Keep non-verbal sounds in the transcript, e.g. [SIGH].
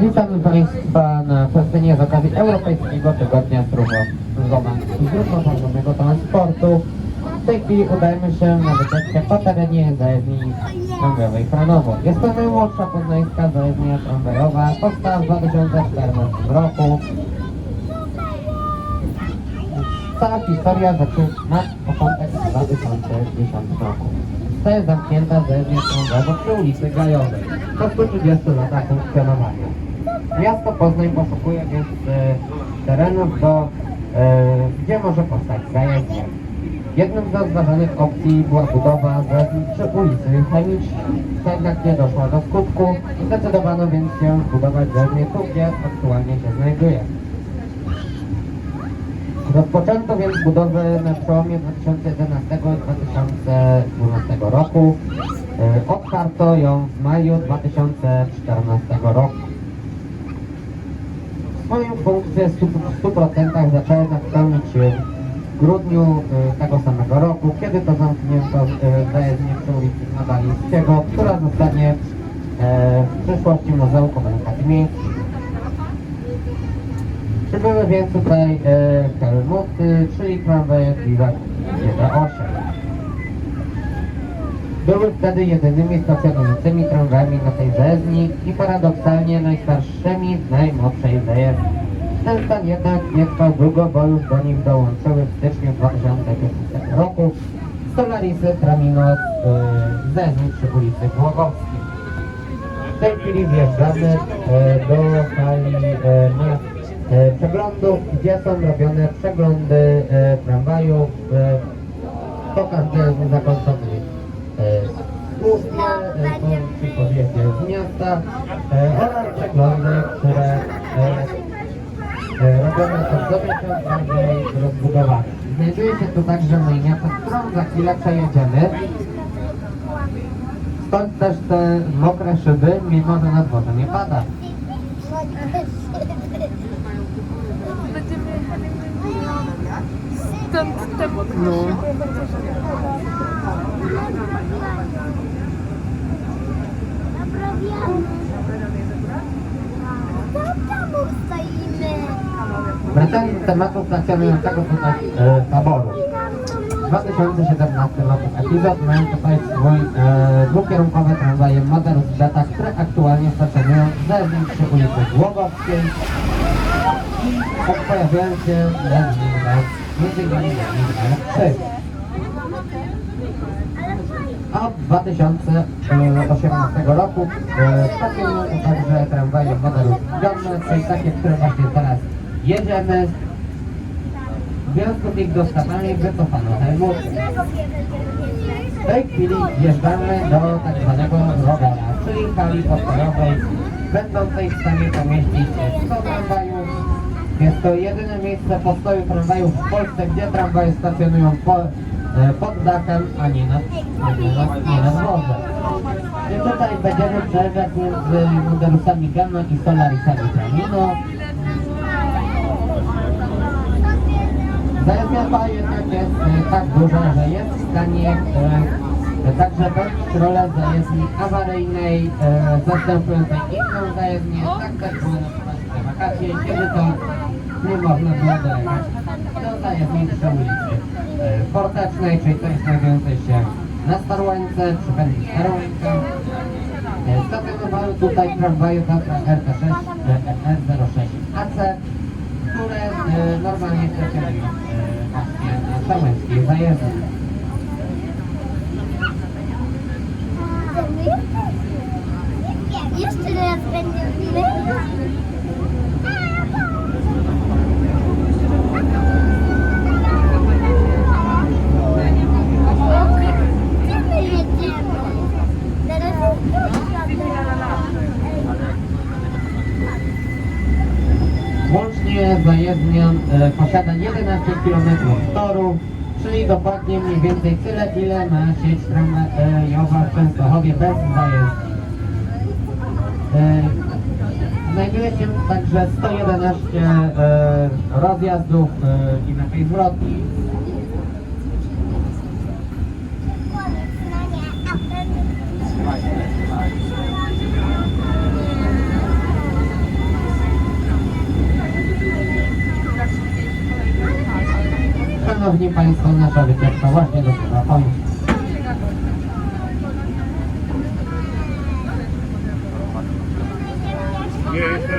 Witamy Państwa na przestrzeni z okazji Europejskiego Tygodnia Zdroworozsądnego Transportu. W tej chwili udajemy się na wycieczkę po terenie zajezdni tramwajowej Franowo. Jest to najmłodsza poznańska zajezdnia tramwajowa, powstała w 2014 roku. Cała historia zaczyna początek w 2010 roku. Jest zamknięta zajezdnia tramwajowa przy ulicy Gajowej. Po 130 latach funkcjonowania. Miasto Poznań poszukuje więc e, terenów, do, e, gdzie może powstać zajezdnia. Jedną z rozważanych opcji była budowa zajezdni przy ulicy Chemicznej. Jednak nie doszło do skutku. Zdecydowano więc się budować zajezdnię tu, gdzie aktualnie się znajduje. Rozpoczęto więc budowę na przełomie 2011 i 2012 roku. E, Otwarto ją w maju 2014 roku. Swoją funkcję w 100% zaczęły napełnić w grudniu e, tego samego roku, kiedy to zamknięto e, zajezdnię przy ulicy Nadalińskiego, która zostanie w przyszłości Muzeum Komunikacji Miejskiej. Przybyły więc tutaj e, Helmuty, czyli tramwaje Viva 8. Były wtedy jedynymi stacjonującymi tramwajami na tej zajezdni i paradoksalnie najstarszymi z najmłodszej zajezdni. Ten stan jednak nie trwał długo, bo już do nich dołączyły w styczniu 2015 roku Solarisy Traminos e, z zajezdni przy ulicy Głogowskiej. W tej chwili wjeżdżamy e, do hali e, na e, przeglądów, gdzie są robione przeglądy e, tramwajów e, po każdym zakończonej e, służbie, e, po, czy podjeździe z miasta e, oraz przeglądy, które e, e, robione są do miesiąc bardziej rozbudowane. Znajduje się tu także myjnia, przez którą za chwilę przejedziemy. Stąd też te mokre szyby, mimo że na dworze nie pada. [LAUGHS] Będziemy jechali stąd tam No. Wracając do tematu stacjonującego tutaj e, taboru. W 2017 roku epizod mają tutaj swój e, dwukierunkowe tramwaje Modernus Beta, które aktualnie stacjonują w Zewni przy ulicy Głogowskiej i tak pojawiają się nim między innymi na 3. A od 2018 roku e, stacjonują także tramwaje Modernus Gunner, czyli takie, które właśnie teraz jedziemy. Związku z ich dostawami wycofano Helmuty. W tej chwili wjeżdżamy do tak zwanego rogera, czyli hali postojowej, będącej w stanie pomieścić 100 tramwajów. Jest to jedyne miejsce postoju tramwajów w Polsce, gdzie tramwaje stacjonują po, e, pod dachem, a nie na, nie na, nie na dworze. I tutaj będziemy przejeżdżać między modelusami Gamma i Solarisami Tramino. Zajezdnia ta jednak jest e, tak duża, że jest w stanie e, także pełnić rolę zajezdni awaryjnej, e, zastępującej inną zajezdnię, tak też było na wakacje, kiedy to nie można było dojechać do zajezdni przy ulicy e, Fortecznej, czyli tej znajdującej się na Starłańce, przy pętli Starłańca. E, Stacjonowały tutaj tramwaje Tatra RT6, e, R06 AC, które e, normalnie stacjonują e, właśnie na Starłańskiej zajezdni. Jeszcze raz będziemy. Gdzie my jedziemy? Teraz Łącznie zajezdnia e, posiada 11 km toru, czyli dokładnie mniej więcej tyle, ile ma sieć tramwajowa w Częstochowie bez zajezdni. E, znajduje się także 111 e, rozjazdów e, i lepiej zwrotni. Szanowni Państwo, nasza wycieczka właśnie dobiega końca. Yeah.